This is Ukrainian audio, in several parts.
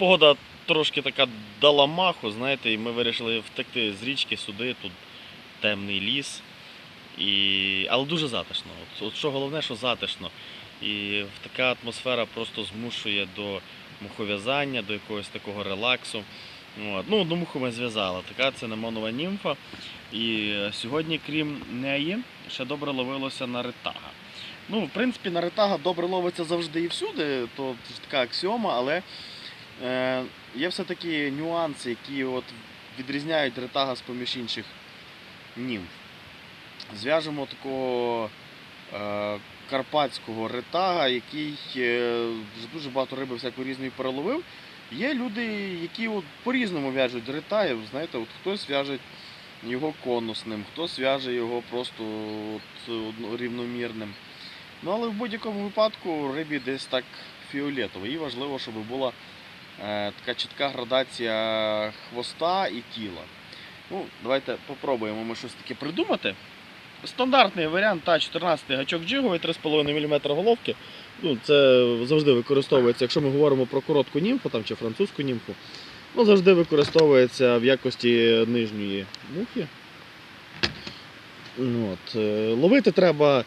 погода трошки така дала маху, знаєте, і ми вирішили втекти з річки сюди, тут темний ліс. І... Але дуже затишно. От, от що головне, що затишно. І така атмосфера просто змушує до мухов'язання, до якогось такого релаксу. От. Ну, одну муху ми зв'язали. Така це немонова німфа. І сьогодні, крім неї, ще добре ловилося на ритага. Ну, в принципі, на ритага добре ловиться завжди і всюди, то це така аксіома, але є все-таки нюанси, які от відрізняють ритага з поміж інших німф. Зв'яжемо такого е, карпатського ритага, який е, дуже багато риби всякої різної переловив. Є люди, які от по-різному в'яжуть ритагів. Знаєте, от хтось в'яже його конусним, хтось в'яже його просто от, рівномірним. Ну, але в будь-якому випадку рибі десь так фіолетово. І важливо, щоб була е, така чітка градація хвоста і тіла. Ну, давайте попробуємо ми щось таке придумати. Стандартний варіант та 14 гачок джиговий, 3,5 мм головки. Ну, це завжди використовується, якщо ми говоримо про коротку німфу там, чи французьку німфу, ну, завжди використовується в якості нижньої мухи. Ну, От. е, Ловити треба е,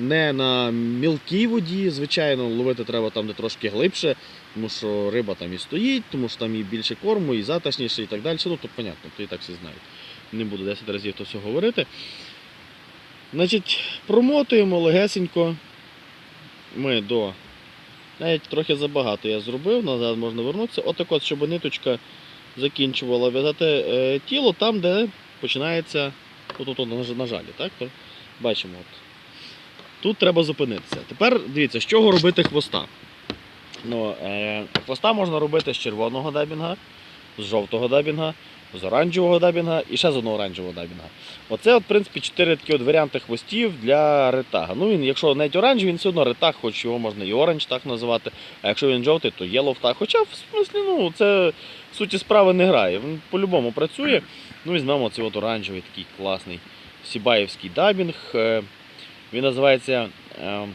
не на мілкій воді, звичайно, ловити треба там, де трошки глибше, тому що риба там і стоїть, тому що там і більше корму, і затишніше, і так далі. Ну, то понятно, то і так всі знають. Не буду 10 разів то все говорити. Значить, промотуємо легесенько. Ми до. Навіть трохи забагато я зробив, назад можна вернутися. Отак от, щоб ниточка закінчувала в'язати е, тіло там, де починається. Тут, на, на жалі, так? Бачимо. От. Тут треба зупинитися. Тепер дивіться, з чого робити хвоста. Ну, е, хвоста можна робити з червоного дабінга, з жовтого дабінга, з оранжевого дабінга і ще з одного оранжевого дабінга. Оце, от, в принципі, чотири такі от варіанти хвостів для ретага. Ну, він, якщо навіть оранжевий, він все одно ретаг, хоч його можна і оранж так називати. А якщо він жовтий, то yellow таг. Хоча, в смислі, ну, це в суті справи не грає. Він по-любому працює. Ну, візьмемо цей от оранжевий такий класний сібаєвський дабінг. Він називається е,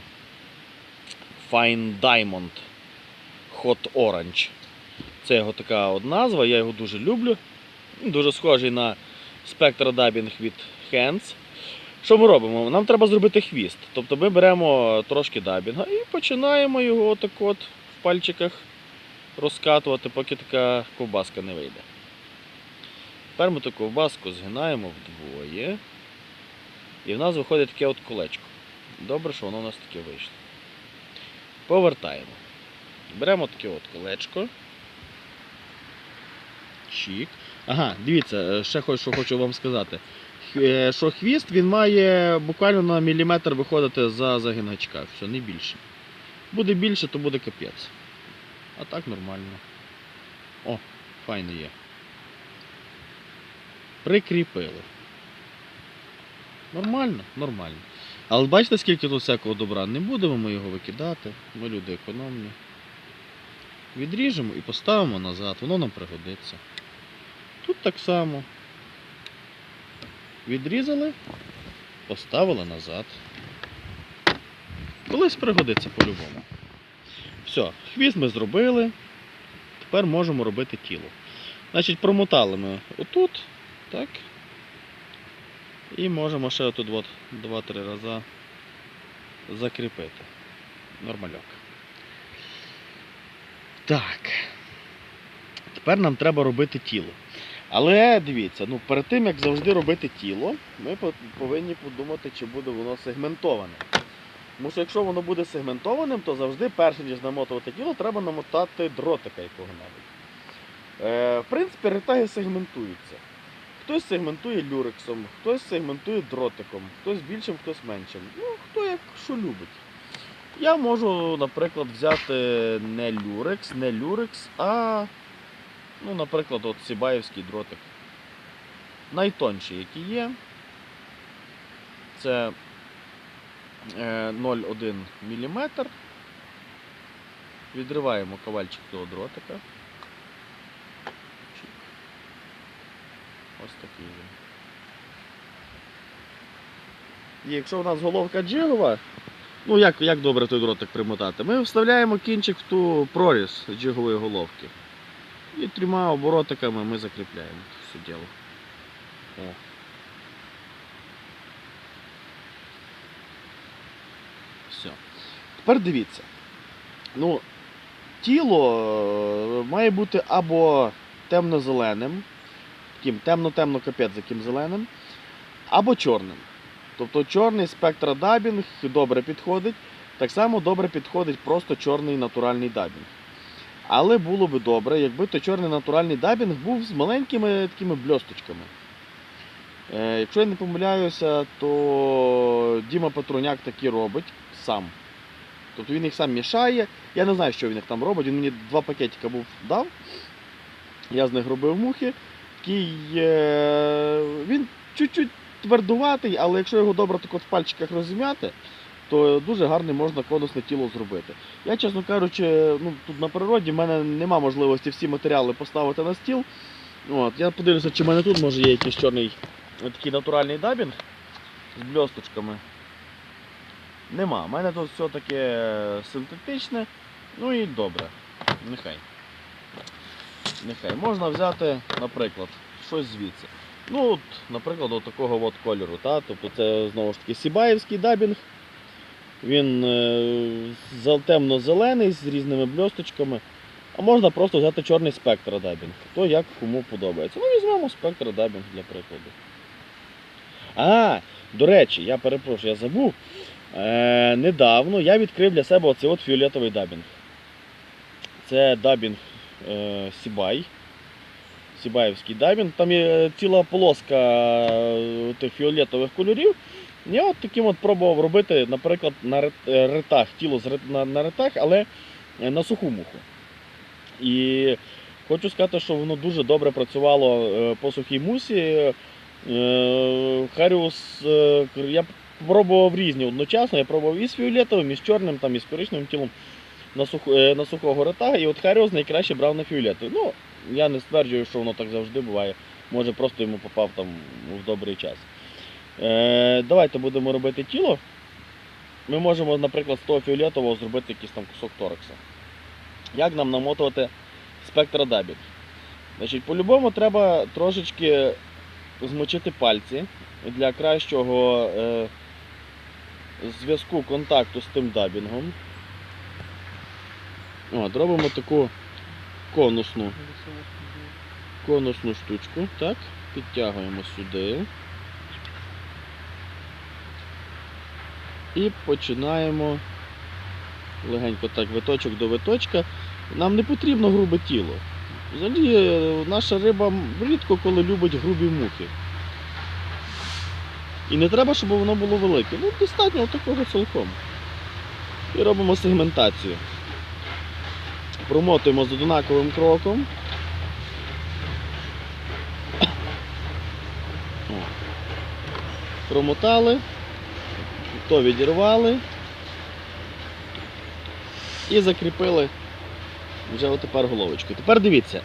Fine Diamond Hot Orange. Це його така от назва, я його дуже люблю. Дуже схожий на Spectra Dubbing від Hands. Що ми робимо? Нам треба зробити хвіст. Тобто ми беремо трошки дабінга і починаємо його отак от в пальчиках розкатувати, поки така ковбаска не вийде. Тепер ми ту ковбаску згинаємо вдвоє. І в нас виходить таке от колечко. Добре, що воно у нас таке вийшло. Повертаємо. Беремо таке от колечко. Чік. Ага, дивіться, е, ще що хочу вам сказати. Е, Що хвіст він має буквально на міліметр виходити за загин гачка. Все, не більше. Буде більше, то буде капець. А так нормально. О, файно є. Прикріпили. Нормально, нормально. Але бачите, скільки тут всякого добра? Не будемо ми його викидати. Ми люди економні. Відріжемо і поставимо назад, воно нам пригодиться. Тут так само. Відрізали, поставили назад. Колись пригодиться по-любому. Все, хвіст ми зробили. Тепер можемо робити тіло. Значить, промотали ми отут, так. І можемо ще отут от 2-3 рази закріпити. Нормальок. Так. Тепер нам треба робити тіло. Але дивіться, ну перед тим як завжди робити тіло, ми повинні подумати, чи буде воно сегментоване. Тому що якщо воно буде сегментованим, то завжди, перш ніж намотувати тіло, треба намотати дротика якого-небудь. Е, в принципі, ретаги сегментуються. Хтось сегментує люрексом, хтось сегментує дротиком, хтось більшим, хтось меншим. Ну, хто як що любить. Я можу, наприклад, взяти не люрекс, не люрекс, а, ну, наприклад, от Сібаєвський дротик. Найтонший, який є. Це е, 0,1 мм. Відриваємо ковальчик того дротика. Ось такий він. І якщо у нас головка джигова, Ну, як, як добре той дротик примотати? Ми вставляємо кінчик в ту проріз джигової головки. І трьома оборотиками ми закріпляємо все діло. О. Все. Тепер дивіться. Ну, тіло е, має бути або темно-зеленим, таким темно-темно капець яким зеленим, або чорним. Тобто чорний спектродабінг добре підходить. Так само добре підходить просто чорний натуральний дабінг. Але було би добре, якби той чорний натуральний дабінг був з маленькими такими бльосточками. Е, якщо я не помиляюся, то Діма Петруняк такі робить сам. Тобто він їх сам мішає. Я не знаю, що він їх там робить. Він мені два пакетика був дав. Я з них робив мухи. Такий, е, він чуть-чуть твердуватий, але якщо його добре так от в пальчиках розім'яти, то дуже гарне можна конусне тіло зробити. Я, чесно кажучи, ну, тут на природі в мене нема можливості всі матеріали поставити на стіл. От, я подивлюся, чи в мене тут може є якийсь чорний такий натуральний дабінг з бльосточками. Нема. У мене тут все таке синтетичне. Ну і добре. Нехай. Нехай. Можна взяти, наприклад, щось звідси. Ну, от, наприклад, от такого от кольору. Та? Тобто це знову ж таки Сібаївський дабінг. Він е, темно-зелений з різними бльосточками. А можна просто взяти чорний спектр дабінг. То як кому подобається. Ну, візьмемо спектр дабінг для прикладу. А, до речі, я перепрошую, я забув. Е, недавно я відкрив для себе оцей от фіолетовий дабінг. Це дабінг Сібай. Сібаївський дабінг. Там є ціла полоска е, тих фіолетових кольорів. Я от таким от пробував робити, наприклад, на е, ретах, тіло на, ретах, але е, на суху муху. І хочу сказати, що воно дуже добре працювало е, по сухій мусі. Е, Харіус, е, я пробував різні одночасно. Я пробував і з фіолетовим, і з чорним, там, і з коричневим тілом на, сух, е, на сухого рета. І от Харіус найкраще брав на фіолетовий. Ну, я не стверджую, що воно так завжди буває. Може просто йому попав там в добрий час. Е, давайте будемо робити тіло. Ми можемо, наприклад, з того фіолетового зробити якийсь там кусок торекса. Як нам намотувати спектродабінг? Значить, по-любому треба трошечки змочити пальці для кращого е, зв'язку контакту з тим дабінгом. От, робимо таку конусну, конусну штучку. Так, підтягуємо сюди. І починаємо легенько так виточок до виточка. Нам не потрібно грубе тіло. Взагалі е, наша риба рідко коли любить грубі мухи. І не треба, щоб воно було велике. Ну, достатньо такого цілком. І робимо сегментацію. Промотуємо з однаковим кроком. Промотали, то відірвали і закріпили вже отепер головочку. Тепер дивіться.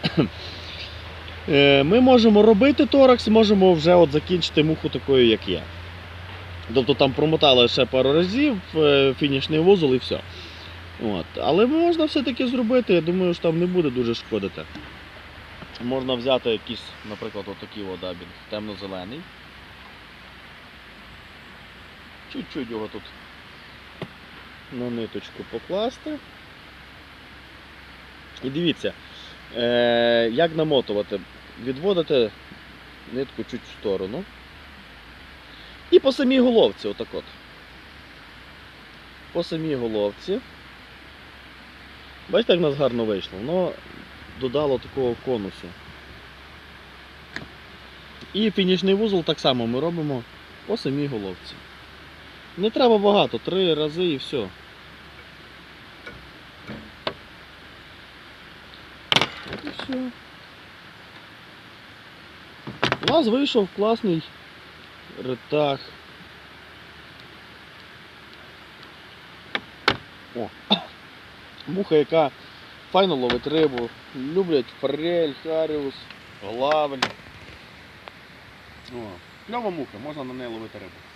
Е, Ми можемо робити торакс, можемо вже от закінчити муху такою, як є. Тобто там промотали ще пару разів, е, фінішний вузол і все. От. Але можна все-таки зробити, я думаю, що там не буде дуже шкодити. Можна взяти якийсь, наприклад, отакий дабінг, темно-зелений. Чуть-чуть його тут на ниточку покласти. І дивіться, е, як намотувати. Відводите нитку чуть в сторону. І по самій головці, отак от. По самій головці. Бачите, як в нас гарно вийшло? Воно додало такого конусу. І фінішний вузол так само ми робимо по самій головці. Не треба багато, три рази і все. І все. У нас вийшов класний ретах. О, муха, яка файно ловить рибу. Люблять форель, харіус, главель. Кльова муха, можна на неї ловити рибу.